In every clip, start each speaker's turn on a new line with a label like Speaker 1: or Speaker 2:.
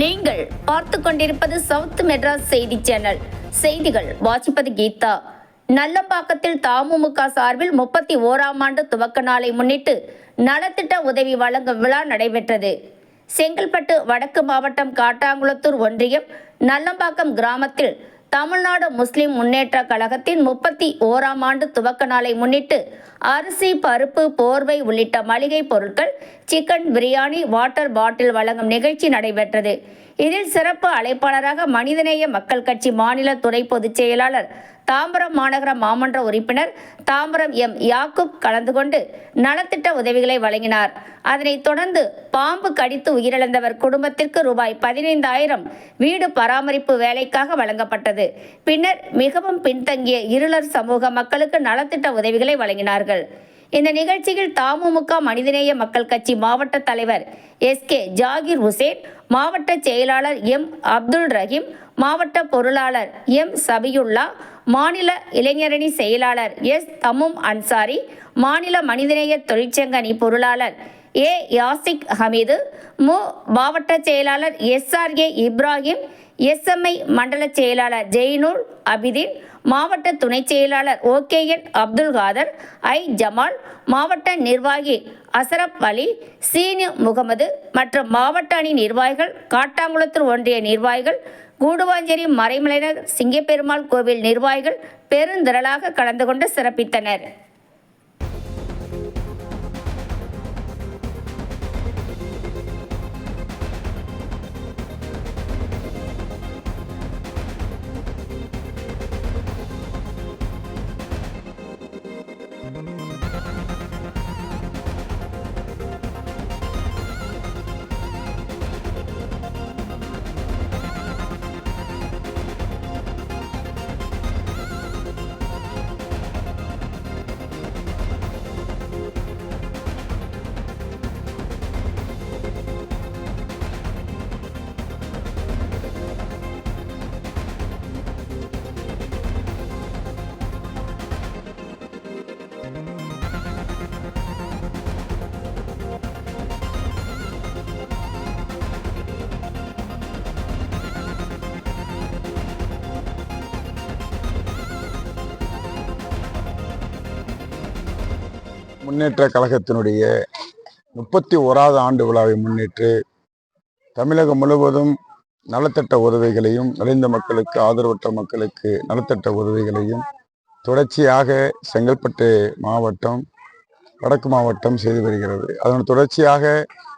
Speaker 1: நீங்கள் பார்த்து கொண்டிருப்பது சவுத் மெட்ராஸ் செய்தி சேனல். செய்திகள் வாசிப்பது கீதா. நல்லம்பாக்கத்தில் தமுமுக சார்பில் முப்பத்தி ஓராம் ஆண்டு துவக்க நாளை முன்னிட்டு நலத்திட்ட உதவி வழங்கும் விழா நடைபெற்றது. செங்கல்பட்டு வடக்கு மாவட்டம் காட்டாங்குளத்தூர் ஒன்றியம் நல்லம்பாக்கம் கிராமத்தில் தமிழ்நாடு முஸ்லிம் முன்னேற்ற கழகத்தின் முப்பத்தி ஓராம் ஆண்டு துவக்க நாளை முன்னிட்டு அரிசி பருப்பு போர்வை உள்ளிட்ட மளிகை பொருட்கள் சிக்கன் பிரியாணி வாட்டர் பாட்டில் வழங்கும் நிகழ்ச்சி நடைபெற்றது. இதில் சிறப்பு அழைப்பாளராக மனிதநேய மக்கள் கட்சி மாநில துணை பொதுச் செயலாளர் தாம்பரம் மாநகர மாமன்ற உறுப்பினர் தாம்பரம் எம். யாக்குப் கலந்து கொண்டு நலத்திட்ட உதவிகளை வழங்கினார். அதனைத் தொடர்ந்து பாம்பு கடித்து உயிரிழந்தவர் குடும்பத்திற்கு ரூபாய் பதினைந்தாயிரம் வீடு பராமரிப்பு வேலைக்காக வழங்கப்பட்டது. பின்னர் மிகவும் பின்தங்கிய இருளர் சமூக மக்களுக்கு நலத்திட்ட உதவிகளை வழங்கினார்கள். இந்த நிகழ்ச்சியில் தமுமுக மனிதநேய மக்கள் கட்சி மாவட்ட தலைவர் எஸ். கே. ஜாகிர் ஹுசேன் மாவட்ட செயலாளர் எம். அப்துல் ரஹீம் மாவட்ட பொருளாளர் எம். சபியுல்லா மாநில இளைஞரணி செயலாளர் எஸ். தமும் அன்சாரி மாநில மனிதநேய தொழிற்சங்க அணி பொருளாளர் ஏ. யாசிக் ஹமீது மு. மாவட்ட செயலாளர் எஸ்ஆர்ஏ இப்ராஹிம் எஸ்எம்ஐ மண்டல செயலாளர் ஜெயினுல் அபிதீன் மாவட்ட துணை செயலாளர் O K N Abdul Kader I. Jamal மாவட்ட நிர்வாகி அசரப் அலி சீனு முகமது மற்றும் மாவட்ட அணி நிர்வாகிகள் காட்டாங்குளத்தூர் ஒன்றிய நிர்வாகிகள் கூடுவாஞ்சேரி மறைமலையினர் சிங்கப்பெருமாள் கோவில் நிர்வாகிகள் பெருந்திரளாக கலந்து கொண்டு சிறப்பித்தனர்.
Speaker 2: முன்னேற்ற கழகத்தினுடைய முப்பத்தி ஓராவது ஆண்டு விழாவை முன்னிட்டு தமிழகம் முழுவதும் நலத்திட்ட உதவிகளையும் நலிந்த மக்களுக்கு ஆதரவற்ற மக்களுக்கு நலத்திட்ட உதவிகளையும் தொடர்ச்சியாக செங்கல்பட்டு மாவட்டம் வடக்கு மாவட்டம் செய்து வருகிறது. அதன் தொடர்ச்சியாக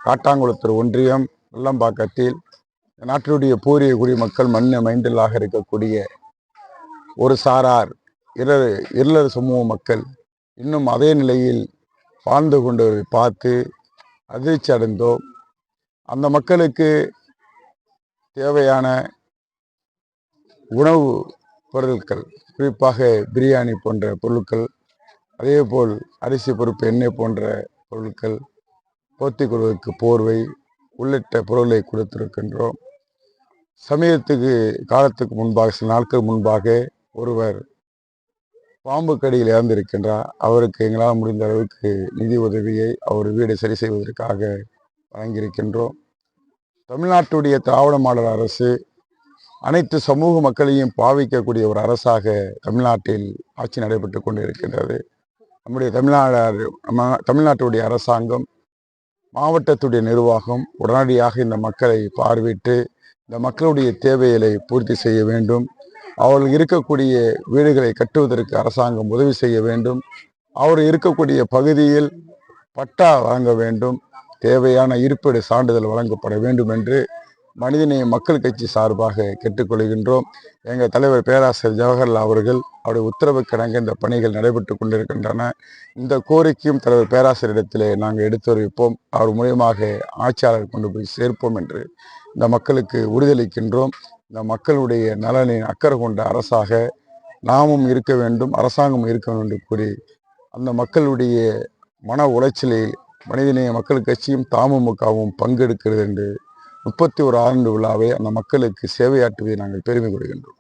Speaker 2: காட்டாங்குளத்தூர் ஒன்றியம் வெள்ளம்பாக்கத்தில் நாட்டினுடைய பூரிய குடிமக்கள் மண்ணு மைண்டலாக இருக்கக்கூடிய ஒரு சாரார் இரர் இருளர் சமூக மக்கள் இன்னும் அதே நிலையில் வாழ்ந்து கொண்டவரை பார்த்து அதிர்ச்சி அடைந்தோம். அந்த மக்களுக்கு தேவையான உணவு பொருட்கள் குறிப்பாக பிரியாணி போன்ற பொருட்கள் அதேபோல் அரிசி பருப்பு எண்ணெய் போன்ற பொருட்கள் போர்த்திக் கொள்வதற்கு போர்வை உள்ளிட்ட பொருளை கொடுத்திருக்கின்றோம். சமயத்துக்கு காலத்துக்கு முன்பாக சில நாட்கள் முன்பாக ஒருவர் பாம்பு கடியில் இறந்திருக்கின்றார். அவருக்கு எங்களால் முடிந்த அளவுக்கு நிதி உதவியை அவர் வீடு சரி செய்வதற்காக வழங்கியிருக்கின்றோம். தமிழ்நாட்டுடைய திராவிட மாடல் அரசு அனைத்து சமூக மக்களையும் பாவிக்கக்கூடிய ஒரு அரசாக தமிழ்நாட்டில் ஆட்சி நடைபெற்று கொண்டு இருக்கின்றது நம்முடைய தமிழ்நாடு தமிழ்நாட்டுடைய அரசாங்கம் மாவட்டத்துடைய நிர்வாகம் உடனடியாக இந்த மக்களை பார்வையிட்டு இந்த மக்களுடைய தேவைகளை பூர்த்தி செய்ய வேண்டும். அவர்கள் இருக்கக்கூடிய வீடுகளை கட்டுவதற்கு அரசாங்கம் உதவி செய்ய வேண்டும். அவர் இருக்கக்கூடிய பகுதியில் பட்டா வழங்க வேண்டும். தேவையான இருப்பிட சான்றிதழ் வழங்கப்பட வேண்டும் என்று மனிதநேய மக்கள் கட்சி சார்பாக கேட்டுக்கொள்கின்றோம். எங்கள் தலைவர் பேராசிரியர் ஜவஹர்லால் அவர்கள் அவருடைய உத்தரவுக்கடங்க இந்த பணிகள் நடைபெற்று கொண்டிருக்கின்றன. இந்த கோரிக்கையும் தலைவர் பேராசிரியரிடத்திலே நாங்கள் எடுத்துரைப்போம். அவர் மூலியமாக ஆட்சியாளர் கொண்டு போய் சேர்ப்போம் என்று இந்த மக்களுக்கு உறுதியளிக்கின்றோம். இந்த மக்களுடைய நலனின் அக்கறை கொண்ட அரசாக நாமும் இருக்க வேண்டும் அரசாங்கம் இருக்க வேண்டும் என்று கூறி அந்த மக்களுடைய மன உளைச்சலில் மனிதநேய மக்கள் கட்சியும் தமுமுகவும் பங்கெடுக்கிறது என்று முப்பத்தி ஒரு ஆண்டு விழாவை அந்த மக்களுக்கு சேவையாற்றுவதை நாங்கள் பெருமை கொள்கின்றோம்